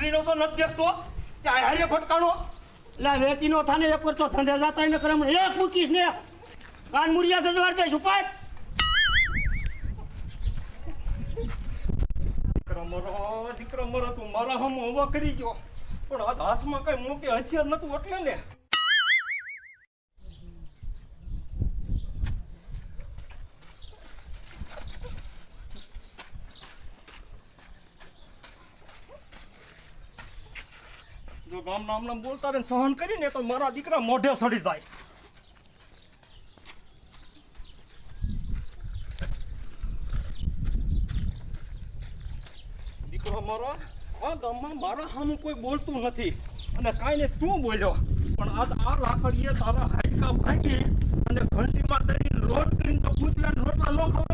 તો નથી દેખતો હારે ભટકાણો લા વેતીનો થાને એક તો ધંધે જાતા ને કરમ. એક મૂકીશ ને. કાન મુરિયા ગજવાર દઈશ ઉપાડ. દીકરો મરો દીકરો મરો તું મારા હમ હોવા કરી ગયો. પણ હાથમાં કઈ મૂકે હથિયાર નતું એટલે ને. જો ગામ નામ નામ બોલતા રહે સહન કરીને તો મારા દીકરા મોઢે સડી જાય. દીકરો મારો આ ગામમાં મારા સામે કોઈ બોલતું નથી. અને કાંઈ ને તું બોલ્યો. પણ આજ આ લાકડીએ તારા હાડકા ભાંગી અને ઘંટીમાં દઈને રોટ કરીને તો પૂતલા રોટલા લો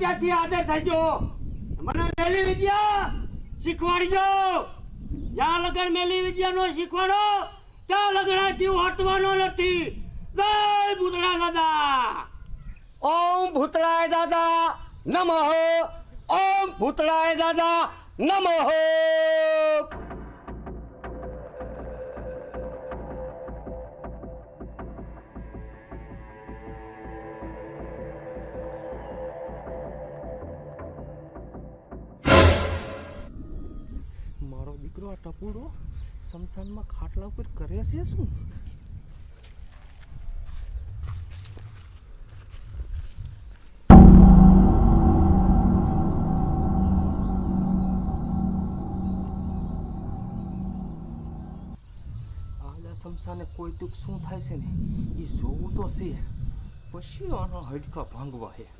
ત્યાંથી આદર થજો મને મેલી વિદ્યા, શીખવાડજો. જ્યાં લગન મેલી વિદ્યાનો શીખવાડો, ત્યાં લગણાથી હટવાનો નથી. જય ભૂતળા દાદા. ઓમ ભૂતળાય દાદા નમઃ. ઓમ ભૂતળાય દાદા નમઃ. દીકરો આ ટપુડો શમશાનમાં ખાટલા ઉપર કરે છે શું? શમશાને કોઈ દુઃખ શું થાય છે ને? એ જોવું તો છે. પછી આનો હડકા ભાંગવા છે.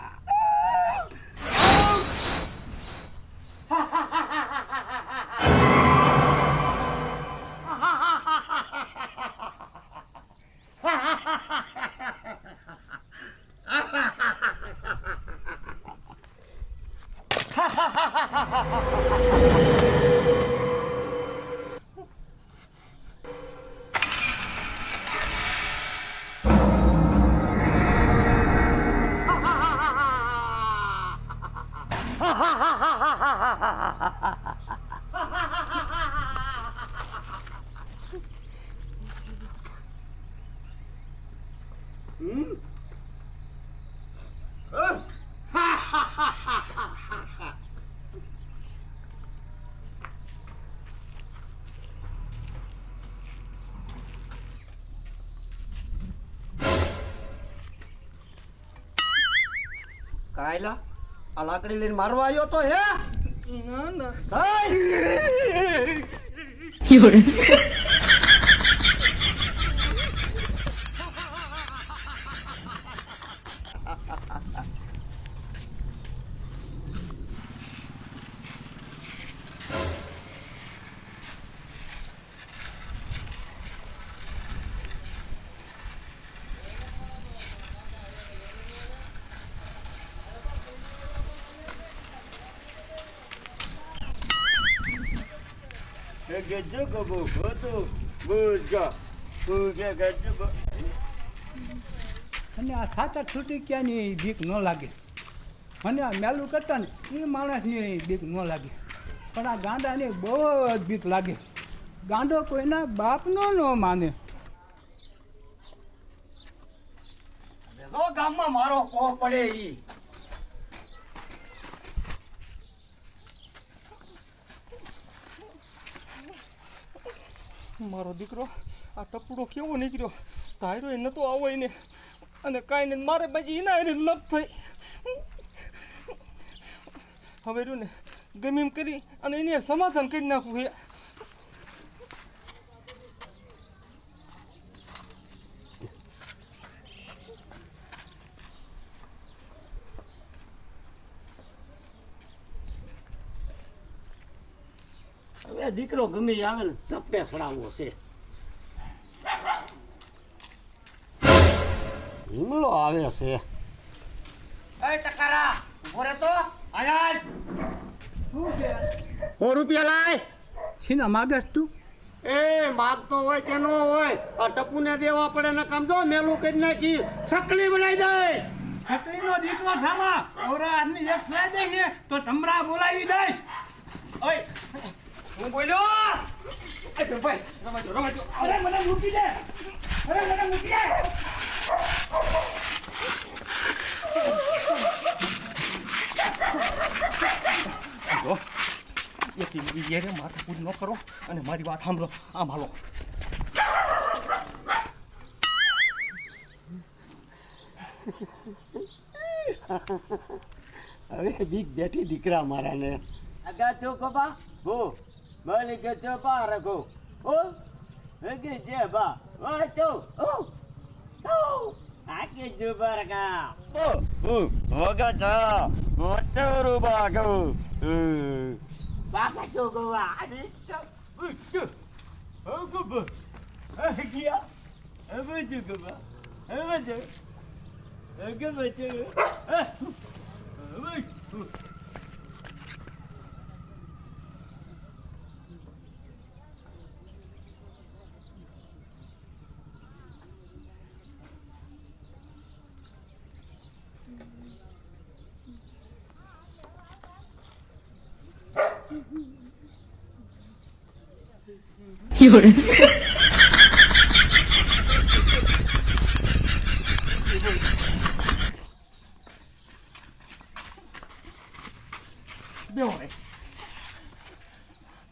કાયલા આ લાકડી લઈને મારવા આવ્યો તો હે? ના ના. gejo gobo godo buja અને આ સાતા છૂટી ક્યાંની બીક ન લાગે. મને આ મેલું કરતા ને એ માણસની બીક ન લાગે. પણ આ ગાંડાને બહુ જ બીક લાગે. ગાંડો કોઈના બાપનો ન માને. ગામમાં મારો કોહ પડે ઈ મારો દીકરો, આ ટપડો કેવો નીકળ્યો? તાયરો એ નતો આવો એને. અને કાંઈ ને મારે બાકી એના એને લપ થઈ. હવે રહ્યું ને ગમે એમ કરી અને એને સમાધાન કરી નાખવું હે હવે દીકરો ગમે આવે ને ઝપટે સડાવવો છે. હિમલો આવે છે. એ ટકારા ઊભો તો આયા શું છે સો રૂપિયા લાય. શીના માગસ તું? એ માગતો હોય કે નો હોય આ ટપુને દેવા પડે ને કામ જો મેલું કરી નાખી સકલી બનાવી દઈશ. છત્રીનો દીકરો સામા ઓરા આજની એક ફ્લાય દે છે તો તમરા બોલાવી દઈશ. ઓય. હું બોલ્યો? એ ભાઈ રમાજો રમાજો અરે મને મૂકી દે. અરે મને મૂકી દે. જો એક ઈયરે માથા પૂરી ન કરો અને મારી વાત સાંભળો. આમ હાલો. હવે બીક બેઠી દીકરા મારાને. Agacho copa, go. Vale que te para go. Oh, es que lleva. Oh, tú. Oh, oh. Aquí tu para acá. Oh, oh. Agacho. Ocho rubago. Uh. Baka tu go va. Adi. Uh, tu. Oh, go ba. Aquí ya. Apa tu go ba? Apa tu? બે હોય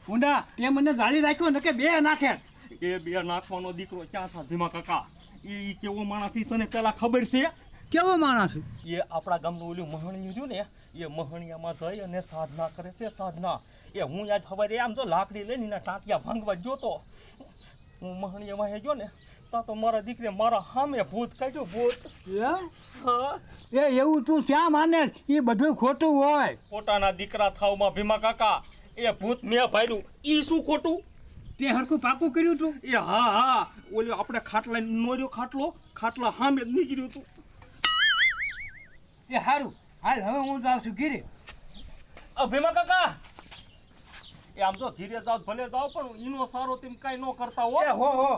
ઊંડા તે મને જાળી રાખ્યો ને કે બે નાખે. એ બે નાખવાનો દીકરો ક્યાં થા? ધીમા કાકા. એ કેવો માણસ ઈ તને પેલા ખબર છે? કેવો માણસ? એ આપણા ગામનું ઓલું મહણિયું જોયું ને એ મહણિયામાં જઈ અને સાધના કરે છે સાધના. એ હું આજ સવારે આમ જો લાકડી લઈને એના ટાંટિયા ભાંગવા જોતો હું મહણિયામાં હે ગયો ને તા તો મારા દીકરી મારા સામે ભૂત કાઢ્યો ભૂત. હા. એ એવું તું ક્યાં માને? એ બધું ખોટું હોય. પોતાના દીકરા થાવમાં ભીમા કાકા એ ભૂત મેં ભાડ્યું. એ શું ખોટું? તે હરખું પાકું કર્યું તું? એ હા હા. ઓલો આપણે ખાટલા નોર્યો ખાટલો ખાટલા સામે જ નીકળ્યું હતું એ સારું હાલ હવે હું જાઉં છું ગીરે અ ભીમા કાકા! એ આમ તો ઘીરે જાવ ભલે જાવ પણ ઈનો સારો તેમ કાંઈ ન કરતા હો. એ હો હો.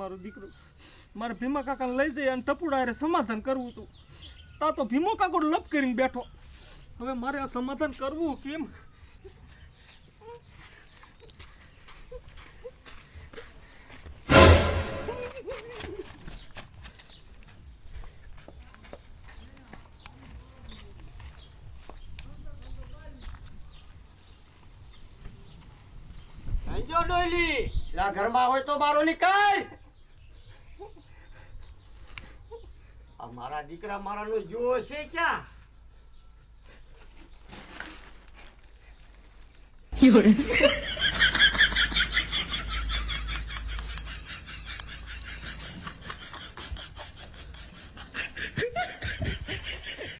મારો દીકરો. મારે ભીમા કાકાને લઈ જઈ અને ટપુડા સમાધાન કરવું હતું. તા તો ભીમો કાકો લપ કરીને બેઠો. હવે મારે આ સમાધાન કરવું કેમ? ઘરમાં હોય તો બારો નીકળ આ મારા દીકરા મારાનો જો છે ક્યાં? 有人，